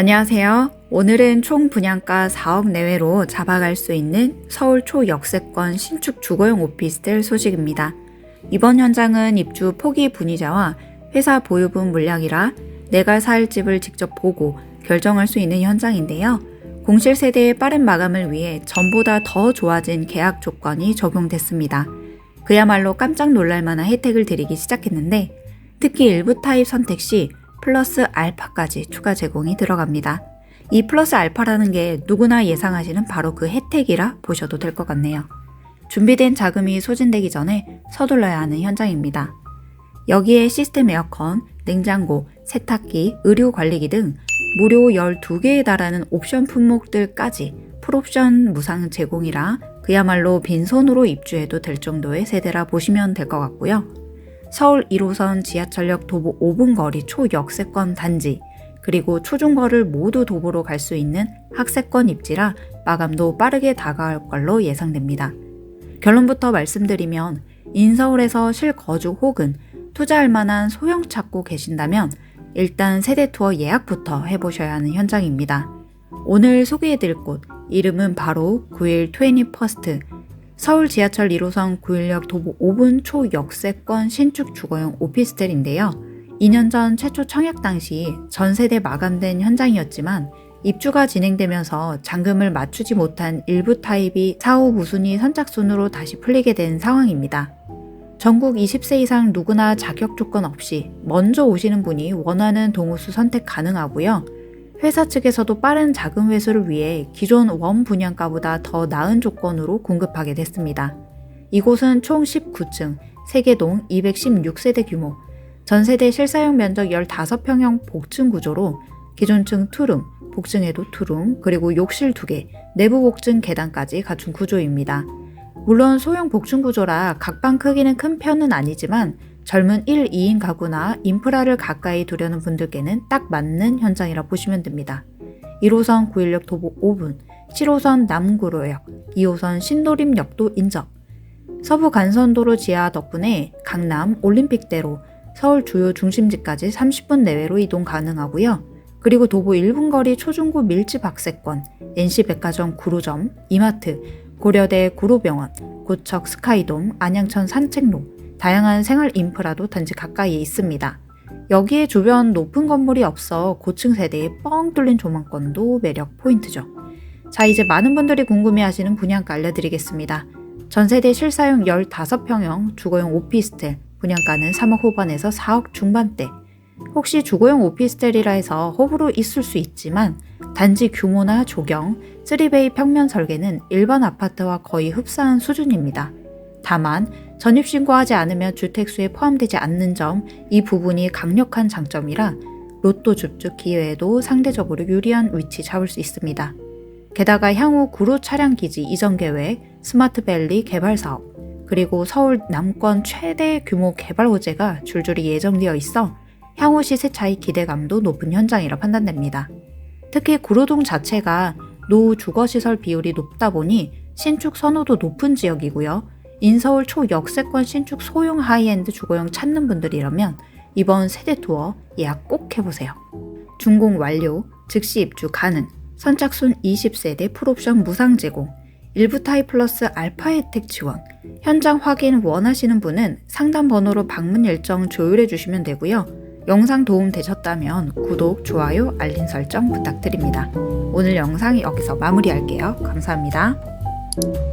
안녕하세요. 오늘은 총 분양가 4억 내외로 잡아갈 수 있는 서울 초역세권 신축 주거용 오피스텔 소식입니다. 이번 현장은 입주 포기 분의자와 회사 보유분 물량이라 내가 살 집을 직접 보고 결정할 수 있는 현장인데요. 공실 세대의 빠른 마감을 위해 전보다 더 좋아진 계약 조건이 적용됐습니다. 그야말로 깜짝 놀랄 만한 혜택을 드리기 시작했는데 특히 일부 타입 선택 시 플러스 알파까지 추가 제공이 들어갑니다. 이 플러스 알파라는 게 누구나 예상하시는 바로 그 혜택이라 보셔도 될 것 같네요. 준비된 자금이 소진되기 전에 서둘러야 하는 현장입니다. 여기에 시스템 에어컨, 냉장고, 세탁기, 의료 관리기 등 무료 12개에 달하는 옵션 품목들까지 풀옵션 무상 제공이라 그야말로 빈손으로 입주해도 될 정도의 세대라 보시면 될 것 같고요. 서울 1호선 지하철역 도보 5분 거리 초역세권 단지, 그리고 초중거를 모두 도보로 갈 수 있는 학세권 입지라 마감도 빠르게 다가올 걸로 예상됩니다. 결론부터 말씀드리면 인서울에서 실거주 혹은 투자할 만한 소형 찾고 계신다면 일단 세대 투어 예약부터 해보셔야 하는 현장입니다. 오늘 소개해드릴 곳 이름은 바로 9일 21st 서울 지하철 1호선 9일역 도보 5분 초역세권 신축 주거용 오피스텔인데요. 2년 전 최초 청약 당시 전 세대 마감된 현장이었지만 입주가 진행되면서 잔금을 맞추지 못한 일부 타입이 사후 무순위 선착순으로 다시 풀리게 된 상황입니다. 전국 20세 이상 누구나 자격 조건 없이 먼저 오시는 분이 원하는 동호수 선택 가능하고요. 회사 측에서도 빠른 자금 회수를 위해 기존 원 분양가보다 더 나은 조건으로 공급하게 됐습니다. 이곳은 총 19층, 세계동 216세대 규모, 전세대 실사용 면적 15평형 복층 구조로 기존층 투룸, 복층에도 투룸, 그리고 욕실 2개, 내부 복층 계단까지 갖춘 구조입니다. 물론 소형 복층 구조라 각방 크기는 큰 편은 아니지만 젊은 1, 2인 가구나 인프라를 가까이 두려는 분들께는 딱 맞는 현장이라 보시면 됩니다. 1호선 9일역 도보 5분, 7호선 남구로역, 2호선 신도림역도 인접. 서부 간선도로 지하 덕분에 강남 올림픽대로 서울 주요 중심지까지 30분 내외로 이동 가능하고요. 그리고 도보 1분 거리 초중고 밀집 학세권, NC백화점 구로점, 이마트, 고려대 구로병원, 고척 스카이돔, 안양천 산책로, 다양한 생활 인프라도 단지 가까이에 있습니다. 여기에 주변 높은 건물이 없어 고층 세대의 뻥 뚫린 조망권도 매력 포인트죠. 자, 이제 많은 분들이 궁금해 하시는 분양가 알려드리겠습니다. 전세대 실사용 15평형 주거용 오피스텔, 분양가는 3억 후반에서 4억 중반대. 혹시 주거용 오피스텔이라 해서 호불호 있을 수 있지만 단지 규모나 조경, 3베이 평면 설계는 일반 아파트와 거의 흡사한 수준입니다. 다만 전입신고하지 않으면 주택수에 포함되지 않는 점 이 부분이 강력한 장점이라 로또 줍줍 기회에도 상대적으로 유리한 위치 잡을 수 있습니다. 게다가 향후 구로 차량 기지 이전 계획, 스마트밸리 개발 사업, 그리고 서울 남권 최대 규모 개발 호재가 줄줄이 예정되어 있어 향후 시 세 차이 기대감도 높은 현장이라 판단됩니다. 특히 구로동 자체가 노후 주거시설 비율이 높다 보니 신축 선호도 높은 지역이고요. 인서울 초역세권 신축 소형 하이엔드 주거용 찾는 분들이라면 이번 세대 투어 예약 꼭 해보세요. 준공 완료, 즉시 입주 가능, 선착순 20세대 풀옵션 무상 제공, 일부 타입 플러스 알파 혜택 지원, 현장 확인 원하시는 분은 상담 번호로 방문 일정 조율해 주시면 되고요. 영상 도움 되셨다면 구독, 좋아요, 알림 설정 부탁드립니다. 오늘 영상 여기서 마무리할게요. 감사합니다.